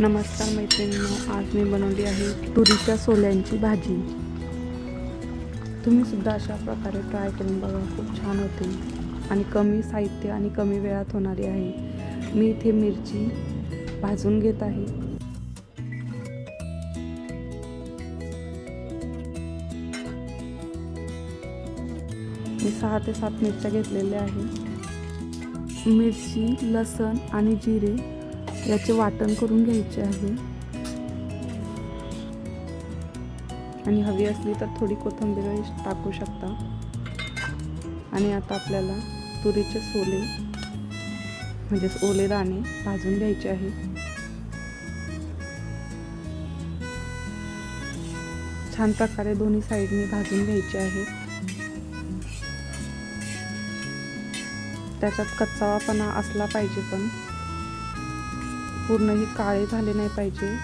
नमस्कार मैत्रिणींनो आज मी बनवली आहे तुरीच्या सोल्यांची भाजी. तुम्ही सुद्धा अशा प्रकारे ट्राय करून बघा खूप छान होते. आणि कमी साहित्य आणि कमी वेळात होणारी आहे. मी इथे मिरची भाजून घेत आहे. मी सहा ते सात मिरच्या घेतलेल्या आहे मिरची लसण आणि जिरे याचे वाटण करून घ्यायचे आहे. आणि हवी असली तर थोडी कोथिंबीर टाकू शकता. आणि आता आपल्याला तुरीचे सोले म्हणजेच ओले दाणे भाजून घ्यायचे आहे. छान प्रकारे दोन्ही साईडनी भाजून घ्यायचे आहे. त्याच्यात कच्चावापणा असला पाहिजे पण. पूर्णही काळे झाले नाही पाहिजे.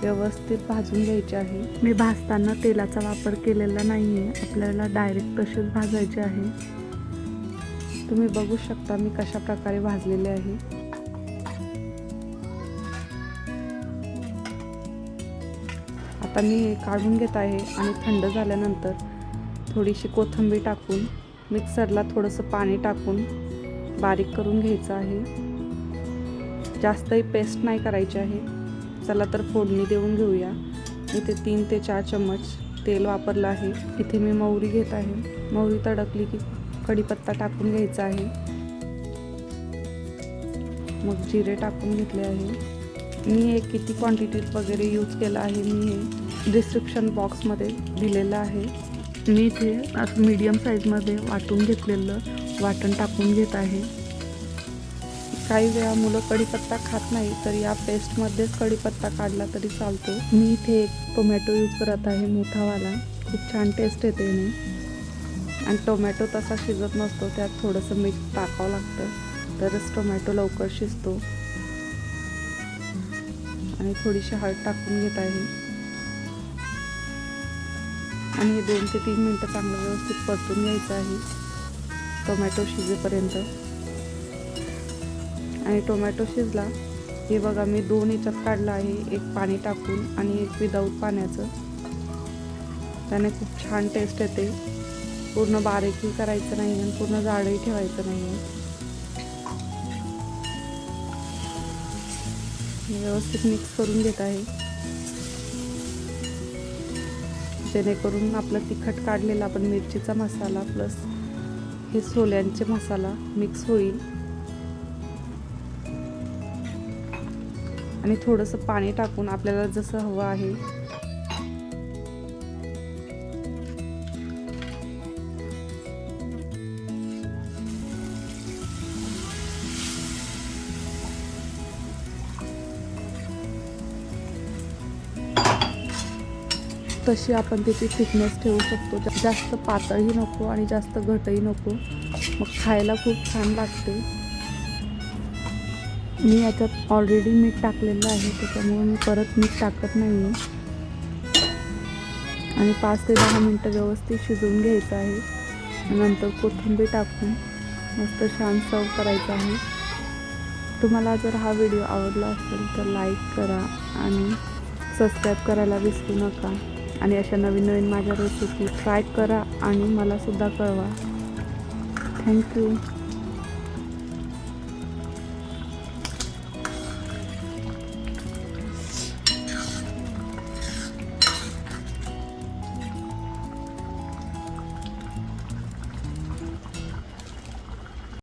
व्यवस्थित भाजून घ्यायचे आहे. मी भाजताना तेलाचा वापर केलेला नाही आहे आपल्याला डायरेक्ट तसेच भाजायचे आहे. तुम्ही बघू शकता मी कशा प्रकारे भाजलेले आहे. आता मी हे काढून घेत आहे आणि थंड झाल्यानंतर थोडीशी कोथिंबीर टाकून मिक्सरला थोडंसं पाणी टाकून बारीक करून घ्यायचं आहे. जास्तही पेस्ट नाही करायची आहे. चला तर फोडणी देऊन घेऊया. इथे तीन ते चार चम्मच तेल वापरलं आहे. इथे मी मोहरी घेत आहे. मोहरी तडकली की कढीपत्ता टाकून घ्यायचा आहे. मग जिरे टाकून घेतले आहे. मी हे किती क्वांटिटीत वगैरे यूज केलं आहे मी हे डिस्क्रिप्शन बॉक्समध्ये दिलेलं आहे. मी इथे मीडियम साईजमध्ये वाटून घेतलेलं वाटण टाकून घेत आहे. काही वेळा मुलं कढीपत्ता खात नाही तर या पेस्टमध्येच कढीपत्ता काढला तरी चालतो. मी इथे एक टोमॅटो यूज करत आहे मोठावाला. खूप छान टेस्ट येते मी आणि टोमॅटो तसा शिजत नसतो त्यात थोडंसं मीठ टाकावं लागतं. तरच टोमॅटो लवकर शिजतो. आणि थोडीशी हळद टाकून घेत आहे. आणि हे दोन ते तीन मिनटं चांगलं व्यवस्थित परतून घ्यायचं आहे. टोमॅटो शिजेपर्यंत. आणि टोमॅटो शिजला. हे बघा मी दोन याच्यात काढलं आहे. एक पाणी टाकून आणि एक विदाऊट पाण्याचं. त्याने खूप छान टेस्ट येते. पूर्ण बारीकही करायचं नाही आणि पूर्ण जाडही ठेवायचं नाही. व्यवस्थित मिक्स करून घेत आहे. जेणेकरून आपलं तिखट काढलेला आपण मिरचीचा मसाला प्लस हे सोल्यांचे मसाला मिक्स होईल. आणि थोडंसं पाणी टाकून आपल्याला जसं हवं आहे. तशी आपण त्याची थिकनेस ठेवू शकतो. जास्त पातळही नको आणि जास्त घटही नको. मग खायला खूप छान लागते. मी याच्यात ऑलरेडी मीठ टाकलेलं आहे त्याच्यामुळे मी परत मीठ टाकत नाही आहे आणि पाच ते दहा मिनटं व्यवस्थित शिजवून घ्यायचं आहे. नंतर कोथिंबीर टाकून मस्त छान सर्व करायचं आहे. तुम्हाला जर हा व्हिडिओ आवडला असेल तर लाईक करा आणि सबस्क्राईब करायला विसरू नका. आणि अशा नवीन नवीन माझ्या रेसिपी ट्राय करा आणि मलासुद्धा कळवा. थँक्यू